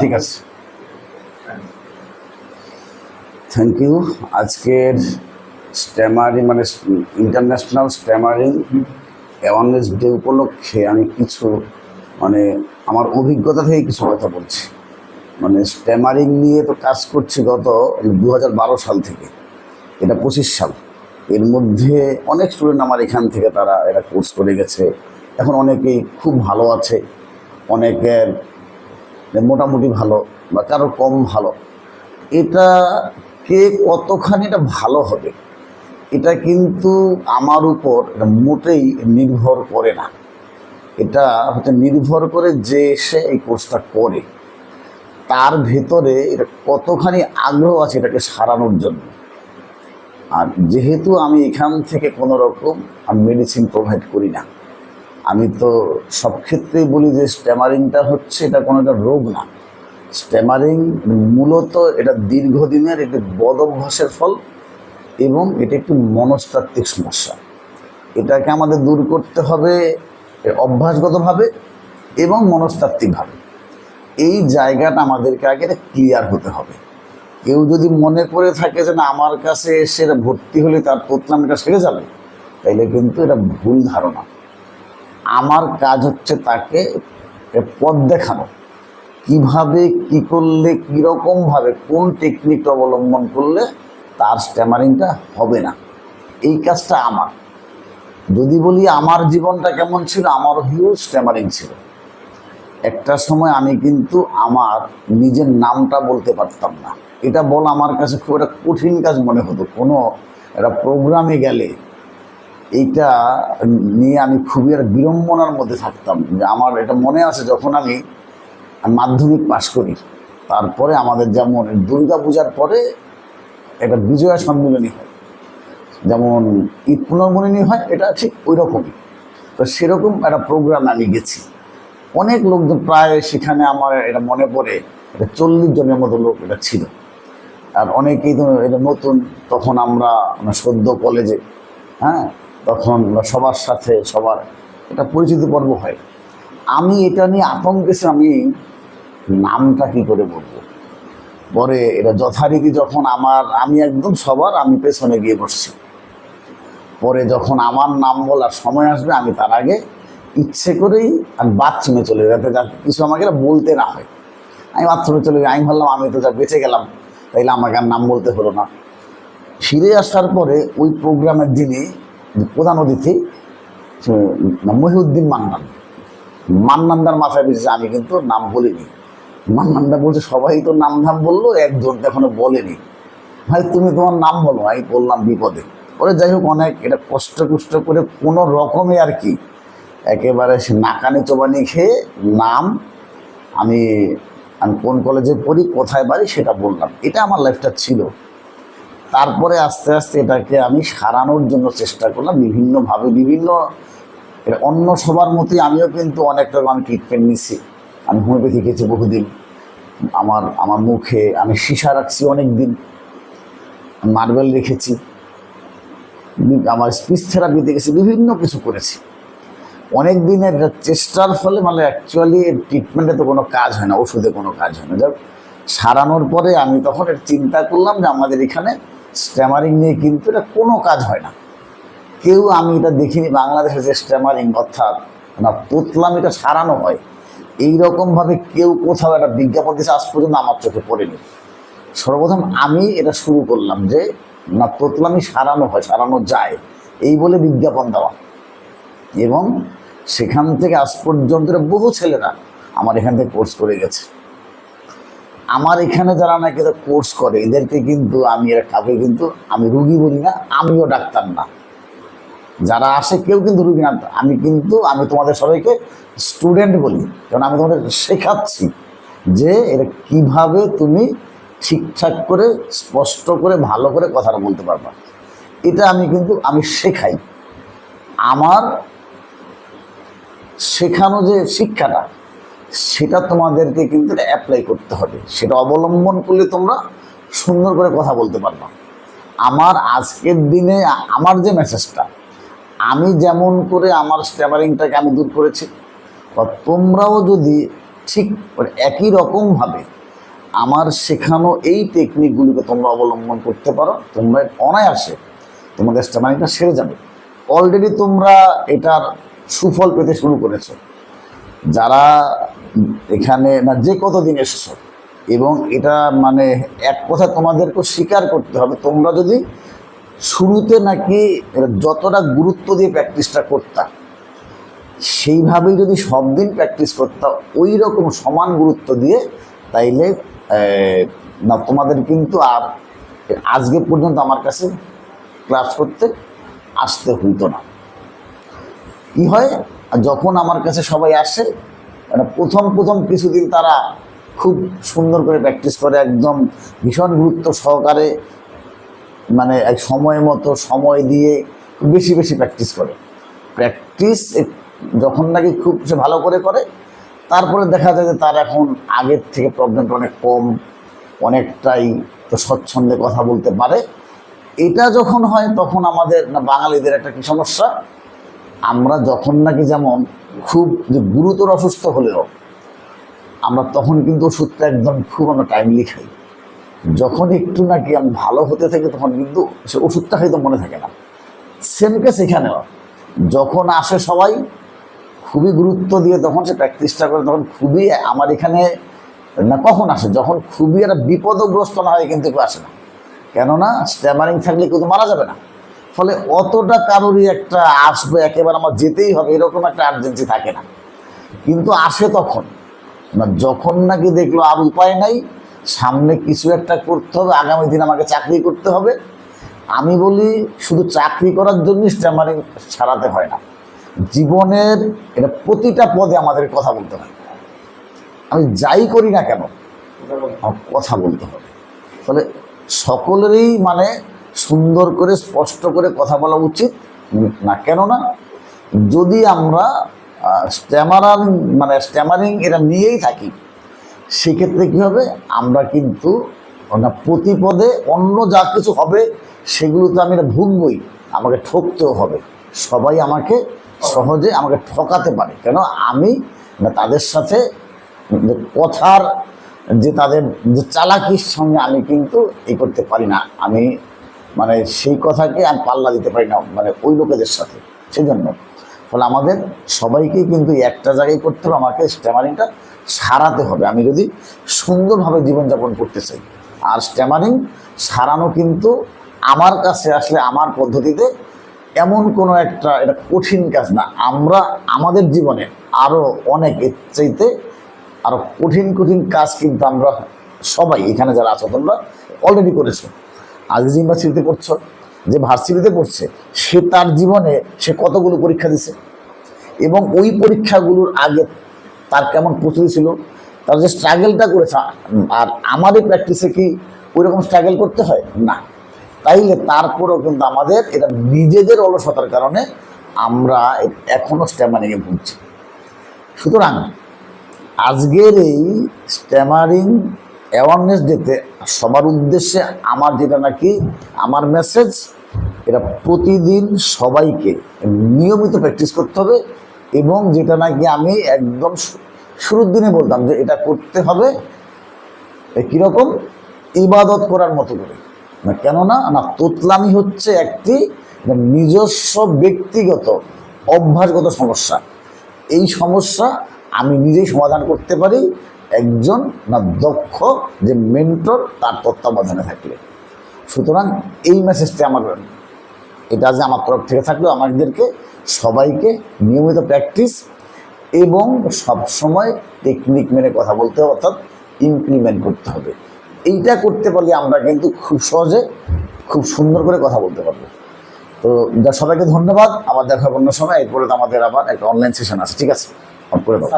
ঠিক আছে। Thank you আজকের স্ট্যামারিং মানে ইন্টারন্যাশনাল স্ট্যামারিং অ্যাওয়ারনেস ডে উপলক্ষে আমি কিছু মানে আমার অভিজ্ঞতা থেকে কিছু কথা বলছি। মানে স্ট্যামারিং নিয়ে তো কাজ করছি গত দু হাজার বারো সাল থেকে। এটা পঁচিশ সাল। এর মধ্যে অনেক স্টুডেন্ট আমার এখান থেকে তারা এরা কোর্স করে গেছে। এখন অনেকেই খুব ভালো আছে। অনেকের মোটামুটি ভালো বা কারও কম ভালো। এটা কে কতখানি এটা ভালো হবে, এটা কিন্তু আমার উপর এটা মোটেই নির্ভর করে না। এটা হচ্ছে নির্ভর করে যে সে এই কোর্সটা করে। তার ভেতরে এটা কতখানি আগ্রহ আছে এটাকে সারানোর জন্য। আর যেহেতু আমি এখান থেকে কোনো রকম আমি মেডিসিন প্রোভাইড করি না আমি তো সব ক্ষেত্রেই বলি যে স্ট্যামারিংটা হচ্ছে এটা কোনো একটা রোগ না। স্ট্যামারিং মূলত এটা দীর্ঘদিনের একটি বদ অভ্যাসের ফল এবং এটা একটি মনস্তাত্ত্বিক সমস্যা। এটাকে আমাদের দূর করতে হবে অভ্যাসগতভাবে এবং মনস্তাত্ত্বিকভাবে। এই জায়গাটা আমাদেরকে আগে ক্লিয়ার হতে হবে। কেউ যদি মনে করে থাকে যে না, আমার কাছে এসে ভর্তি হলে তার তোতলাম এটা সেরে যাবে, তাইলে কিন্তু এটা ভুল ধারণা। আমার কাজ হচ্ছে তাকে পথ দেখানো। কীভাবে, কি করলে, কীরকমভাবে, কোন টেকনিকটা অবলম্বন করলে তার স্ট্যামারিংটা হবে না। এই কাজটা আমার। যদি বলি আমার জীবনটা কেমন ছিল, আমারও হিউজ স্ট্যামারিং ছিল। একটা সময় আমি কিন্তু আমার নিজের নামটা বলতে পারতাম না। এটা বলা আমার কাছে খুব একটা কঠিন কাজ মনে হতো। কোনো একটা প্রোগ্রামে গেলে এইটা নিয়ে আমি খুবই একটা বিড়ম্বনার মধ্যে থাকতাম। যে আমার এটা মনে আছে যখন আমি মাধ্যমিক পাশ করি, তারপরে আমাদের যেমন দুর্গা পূজার পরে একটা বিজয়া সম্মিলনী হয়। যেমন ঈদ পুনর্মণি হয়, এটা ঠিক ওই রকমই তো সেরকম একটা প্রোগ্রাম আমি গেছি। অনেক লোকজন প্রায় সেখানে আমার এটা মনে পড়ে, এটা চল্লিশ জনের মতো লোক এটা ছিল। আর অনেকেই তো এটা নতুন, তখন আমরা সদ্য কলেজে হ্যাঁ? তখন সবার সাথে সবার এটা পরিচিতি পর্ব হয়। আমি এটা নিয়ে আতঙ্কে আমি নামটা কি করে বলব? পরে এটা যথারীতি যখন আমার, আমি একদম সবার, আমি পেছনে গিয়ে বসছি। পরে যখন আমার নাম বলার সময় আসবে, আমি তার আগে ইচ্ছে করেই আমি বাথরুমে চলে যাতে কিছু আমাকে বলতে না হয়। আমি বাথরুমে চলে যাই, আমি ভাবলাম আমি তো যা বেঁচে গেলাম, তাইলে আমাকে আর নাম বলতে হলো না। ফিরে আসার পরে ওই প্রোগ্রামের দিনে প্রধান অতিথি মহিউদ্দিন মান্নান। মান্নানদার মাথায় বেঁচেছে আমি কিন্তু নাম বলিনি। মান্নানদা বলছে, সবাই তো নাম ধাম বলল, একজন এখনও বলেনি। ভাই, তুমি তোমার নাম বলো, আমি বললাম বিপদে। ওরে যাই হোক, অনেক এটা কষ্ট কুষ্ট করে কোনো রকমে আর কি, একেবারে সে নাকানি চোবানি খেয়ে নাম আমি আমি কোন কলেজে পড়ি, কোথায় বাড়ি সেটা বললাম। এটা আমার লাইফটা ছিল। তারপরে আস্তে আস্তে এটাকে আমি সারানোর জন্য চেষ্টা করলাম বিভিন্নভাবে, বিভিন্ন এটা অন্য সবার মতোই আমিও কিন্তু অনেকটা আমি ট্রিটমেন্ট নিছি। আমি হোমিওপ্যাথি খেয়েছি বহুদিন। আমার আমার মুখে আমি সীসা রাখছি অনেক দিন মার্বেল রেখেছি। আমার স্পিচ থেরাপিতে গেছি, বিভিন্ন কিছু করেছি। অনেক দিনের চেষ্টার ফলে মানে অ্যাকচুয়ালি ট্রিটমেন্টে তো কোনো কাজ হয় না, ওষুধে কোনো কাজ হয় না। যাক সারানোর পরে আমি তখন চিন্তা করলাম যে আমাদের এখানে স্ট্যামারিং নিয়ে কিন্তু এটা কোনো কাজ হয় না। কেউ আমি এটা দেখিনি বাংলাদেশে যে স্ট্যামারিং অর্থাৎ না তোতলাম এটা সারানো হয়। এই রকমভাবে কেউ কোথাও একটা বিজ্ঞাপন দিয়েছে, আজ পর্যন্ত আমার চোখে পড়েনি। সর্বপ্রথম আমি এটা শুরু করলাম যে, না তোতলামি সারানো হয়, সারানো যায়, এই বলে বিজ্ঞাপন দেওয়া। এবং সেখান থেকে আজ পর্যন্ত বহু ছেলেরা আমার এখান থেকে কোর্স করে গেছে। আমার এখানে যারা নাকি কোর্স করে, এদেরকে কিন্তু আমি এরা কাউকে কিন্তু, আমি রুগী বলি না, আমিও ডাক্তার না। যারা আসে কেউ কিন্তু রুগী না। আমি কিন্তু, আমি তোমাদের সবাইকে স্টুডেন্ট বলি কারণ আমি তোমাদের শেখাচ্ছি যে এটা কীভাবে তুমি ঠিকঠাক করে, স্পষ্ট করে, ভালো করে কথাটা বলতে পারবা। এটা আমি কিন্তু, আমি শেখাই। আমার শেখানো যে শিক্ষাটা সেটা তোমাদেরকে কিন্তু অ্যাপ্লাই করতে হবে। সেটা অবলম্বন করলে তোমরা সুন্দর করে কথা বলতে পারবা। আমার আজকের দিনে, আমার যে মেসেজটা আমি যেমন করে আমার স্ট্যামারিংটাকে আমি দূর করেছি, বা তোমরাও যদি ঠিক মানে একই রকমভাবে আমার শেখানো এই টেকনিকগুলিকে তোমরা অবলম্বন করতে পারো, তোমরা অনায়াসে তোমাদের স্ট্যামারিংটা সেরে যাবে। অলরেডি তোমরা এটার সুফল পেতে শুরু করেছ। যারা এখানে না, যে কতদিন এসছো? এবং এটা মানে এক কথা তোমাদেরকে স্বীকার করতে হবে, তোমরা যদি শুরুতে নাকি যতটা গুরুত্ব দিয়ে প্র্যাকটিসটা করতাম সেইভাবেই যদি সব দিন প্র্যাকটিস করতাম ওই রকম সমান গুরুত্ব দিয়ে, তাইলে না, তোমাদের কিন্তু আর আজকে পর্যন্ত আমার কাছে ক্লাস করতে আসতে হইতো না। কি হয়? যখন আমার কাছে সবাই আসে মানে প্রথম প্রথম কিছুদিন তারা খুব সুন্দর করে প্র্যাকটিস করে, একদম ভীষণ গুরুত্ব সহকারে মানে এক সময় মতো সময় দিয়ে বেশি বেশি প্র্যাকটিস করে। প্র্যাকটিস যখন নাকি খুব সে ভালো করে করে, তারপরে দেখা যায় যে তার এখন আগের থেকে প্রবলেমটা অনেক কম, অনেকটাই তো স্বচ্ছন্দে কথা বলতে পারে। এটা যখন হয় তখন আমাদের না বাঙালিদের একটা কি সমস্যা? আমরা যখন নাকি যেমন খুব যে গুরুতর অসুস্থ হলেও আমরা তখন কিন্তু ওষুধটা একদম খুব আমরা টাইমলি খাই। যখন একটু নাকি আমি ভালো হতে থাকি তখন কিন্তু সে ওষুধটা হয়তো মনে থাকে না। সেম কেস এখানেও। যখন আসে সবাই, খুবই গুরুত্ব দিয়ে তখন সে প্র্যাকটিসটা করে, তখন খুবই আমার এখানে না কখন আসে, যখন খুবই একটা বিপদগ্রস্ত না হয় কিন্তু কেউ আসে না। কেননা স্ট্যামারিং থাকলে কেউ তো মারা যাবে না। ফলে অতটা কারোরই একটা আসবে, একেবারে আমার যেতেই হবে, এরকম একটা আর্জেন্সি থাকে না। কিন্তু আসে তখন। না, যখন নাকি দেখল আর উপায় নাই, সামনে কিছু একটা করতে হবে, আগামী দিন আমাকে চাকরি করতে হবে। আমি বলি, শুধু চাকরি করার জন্য স্ট্যামারিং ছাড়াতে হয় না। জীবনের এটা প্রতিটা পদে আমাদের কথা বলতে হয়। আমি যাই করি না কেন কথা বলতে হবে। ফলে সকলেরই মানে সুন্দর করে, স্পষ্ট করে কথা বলা উচিত না। কেননা যদি আমরা স্ট্যামারার মানে স্ট্যামারিং এটা নিয়েই থাকি, সেক্ষেত্রে কী হবে? আমরা কিন্তু না প্রতি পদে অন্য যা কিছু হবে, সেগুলো তো আমি এটা ভুগবই আমাকে ঠকতেও হবে। সবাই আমাকে সহজে আমাকে ঠকাতে পারে। কেন? আমি না, তাদের সাথে কথার, যে তাদের যে চালাকির সঙ্গে আমি কিন্তু এই করতে পারি না। আমি মানে সেই কথাকে আমি পাল্লা দিতে পারি না মানে ওই লোকেদের সাথে সেই জন্য ফলে আমাদের সবাইকেই কিন্তু একটা জায়গায় করতে হবে, আমাকে স্ট্যামারিংটা সারাতে হবে। আমি যদি সুন্দরভাবে জীবনযাপন করতে চাই, আর স্ট্যামারিং সারানো কিন্তু আমার কাছে আসলে আমার পদ্ধতিতে এমন কোনো একটা, এটা কঠিন কাজ না। আমরা, আমাদের জীবনে আরও অনেক এর চাইতে আরও কঠিন কঠিন কাজ কিন্তু আমরা সবাই, এখানে যারা আছো তোমরা অলরেডি করেছ। আজিজ ইউনিভার্সিটিতে পড়ছো, যে ভার্সিটিতে পড়ছে, সে তার জীবনে সে কতগুলো পরীক্ষা দিছে? এবং ওই পরীক্ষাগুলোর আগে তার কেমন প্রস্তুতি ছিল? তার যে স্ট্রাগেলটা করেছে, আর আমাদের প্র্যাকটিসে কি ওইরকম স্ট্রাগল করতে হয়? না। তাইলে তারপরেও কিন্তু আমাদের এটা নিজেদের অলসতার কারণে আমরা এখনও স্ট্যামারিংয়ে ভুগছি। সুতরাং আজকের এই স্ট্যামারিং অ্যাওয়ারনেস ডেতে সবার উদ্দেশ্যে আমার যেটা নাকি, আমার মেসেজ এটা প্রতিদিন সবাইকে নিয়মিত প্র্যাকটিস করতে হবে এবং যেটা নাকি আমি একদম শুরুর দিনে বলতাম যে এটা করতে হবে কীরকম? ইবাদত করার মতো করে। কেননা, না, তোতলামি হচ্ছে একটি নিজস্ব ব্যক্তিগত, অভ্যাসগত সমস্যা। এই সমস্যা আমি নিজেই সমাধান করতে পারি একজন না দক্ষ যে মেন্টর তার তত্ত্বাবধানে থাকলে। সুতরাং এই মেসেজটি আমার এটা যে আমার তরফ থেকে থাকলেও আমাদেরকে সবাইকে নিয়মিত প্র্যাকটিস এবং সবসময় টেকনিক মেনে কথা বলতে হবে, অর্থাৎ ইমপ্লিমেন্ট করতে হবে। এইটা করতে পারলে আমরা কিন্তু খুব সহজে খুব সুন্দর করে কথা বলতে পারব। তো সবাইকে ধন্যবাদ। আবার দেখা অন্য সময়। এরপরে তো আমাদের আবার একটা অনলাইন সেশন আছে, ঠিক আছে? করে দাও।